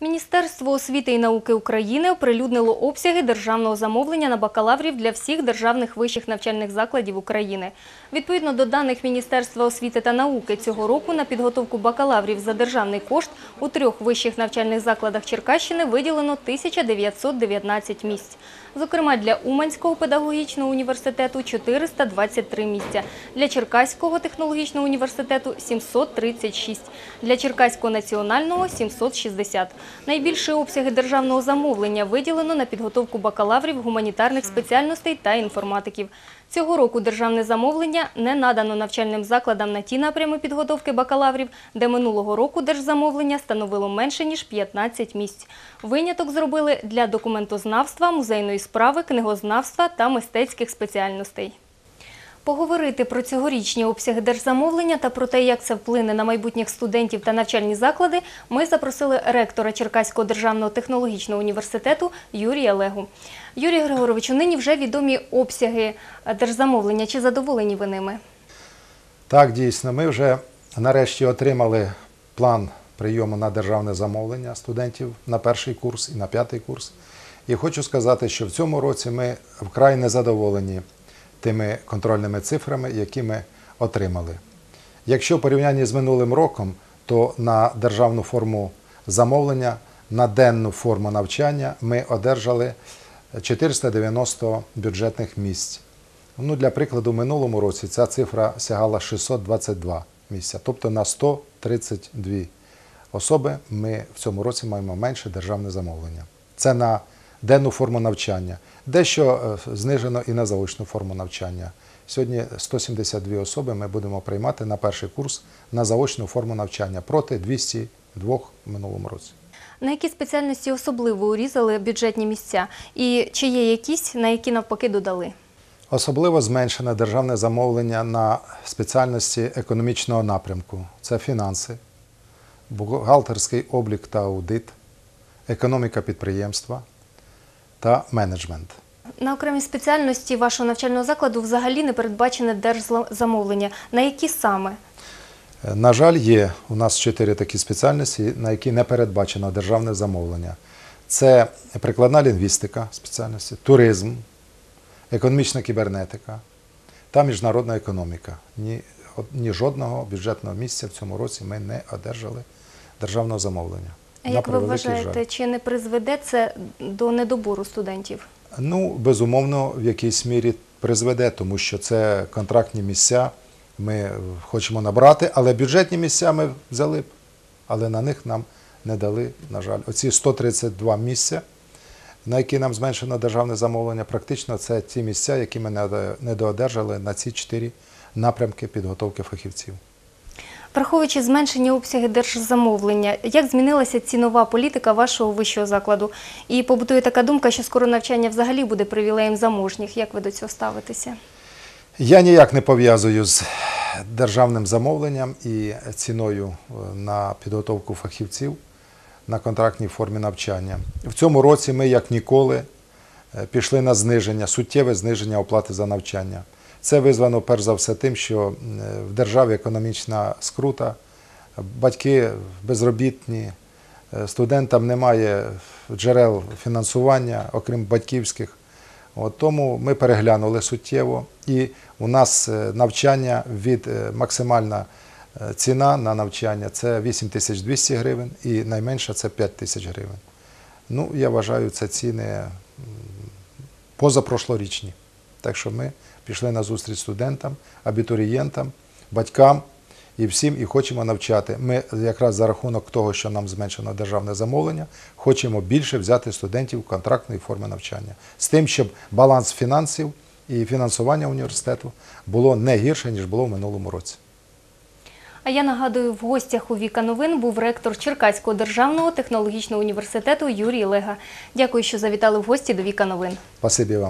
Міністерство освіти і науки України оприлюднило обсяги державного замовлення на бакалаврів для всіх державних вищих навчальних закладів України. Відповідно до даних Міністерства освіти та науки, цього року на підготовку бакалаврів за державний кошт у трьох вищих навчальних закладах Черкащини виділено 1919 місць. Зокрема, для Уманського педагогічного університету 423 місця, для Черкаського технологічного університету 736, для Черкаського національного 760. Найбільші обсяги державного замовлення виділено на підготовку бакалаврів гуманітарних спеціальностей та інформатиків. Цього року державне замовлення не надано навчальним закладам на ті напрями підготовки бакалаврів, де минулого року держзамовлення становило менше ніж 15 місць. Виняток зробили для документознавства, музейної справи, книгознавства та мистецьких спеціальностей. Поговорити про цьогорічні обсяги держзамовлення та про те, як це вплине на майбутніх студентів та навчальні заклади, ми запросили ректора Черкаського державного технологічного університету Юрія Легу. Юрій Григоровичу, нині вже відомі обсяги держзамовлення. Чи задоволені ви ними? Так, дійсно, ми вже нарешті отримали план прийому на державне замовлення студентів на перший курс і на п'ятий курс. І хочу сказати, що в цьому році ми вкрай незадоволені тими контрольними цифрами, які ми отримали. Якщо в порівнянні з минулим роком, то на державну форму замовлення, на денну форму навчання ми одержали 490 бюджетних місць. Ну, для прикладу, в минулому році ця цифра сягала 622 місця, тобто на 132 особи ми в цьому році маємо менше державне замовлення. Це на денну форму навчання. Дещо е, знижено і на заочну форму навчання. Сьогодні 172 особи ми будемо приймати на перший курс на заочну форму навчання проти 202 в минулому році. На які спеціальності особливо урізали бюджетні місця? І чи є якісь, на які навпаки додали? Особливо зменшене державне замовлення на спеціальності економічного напрямку. Це фінанси, бухгалтерський облік та аудит, економіка підприємства та менеджмент. На окремі спеціальності вашого навчального закладу взагалі не передбачене держзамовлення. На які саме? Е, На жаль, є у нас чотири такі спеціальності, на які не передбачено державне замовлення. Це прикладна лінгвістика спеціальності, туризм, економічна кібернетика та міжнародна економіка. Ні, ні жодного бюджетного місця в цьому році ми не одержали державного замовлення. А як ви вважаєте, жаль. чи не призведе це до недобору студентів? Ну, безумовно, в якійсь мірі призведе, тому що це контрактні місця. Ми хочемо набрати, але бюджетні місця ми взяли б, але на них нам не дали, на жаль. Оці 132 місця, на які нам зменшено державне замовлення, практично це ті місця, які ми не доодержали на ці чотири напрямки підготовки фахівців. Враховуючи зменшені обсяги держзамовлення, як змінилася цінова політика вашого вищого закладу? І побутує така думка, що скоро навчання взагалі буде привілеєм заможніх. Як ви до цього ставитеся? Я ніяк не пов'язую з державним замовленням і ціною е, на підготовку фахівців на контрактній формі навчання. В цьому році ми, як ніколи, е, пішли на зниження, суттєве зниження оплати за навчання. Це визвано перш за все тим, що в державі економічна скрута, батьки безробітні, е, студентам немає джерел фінансування, окрім батьківських. От тому ми переглянули суттєво, і у нас е, навчання від е, максимальна ціна на навчання це 8200 гривень і найменша це 5 тисяч гривень. Ну, я вважаю, це ціни позапрошлорічні. Так що ми пішли на зустріч студентам, абітурієнтам, батькам і всім і хочемо навчати. Ми якраз за рахунок того, що нам зменшено державне замовлення, хочемо більше взяти студентів контрактної форми навчання з тим, щоб баланс фінансів і фінансування університету було не гірше, ніж було в минулому році. А я нагадую, в гостях у Віка Новин був ректор Черкаського державного технологічного університету Юрій Лега. Дякую, що завітали в гості до Віка Новин. Спасибі вам.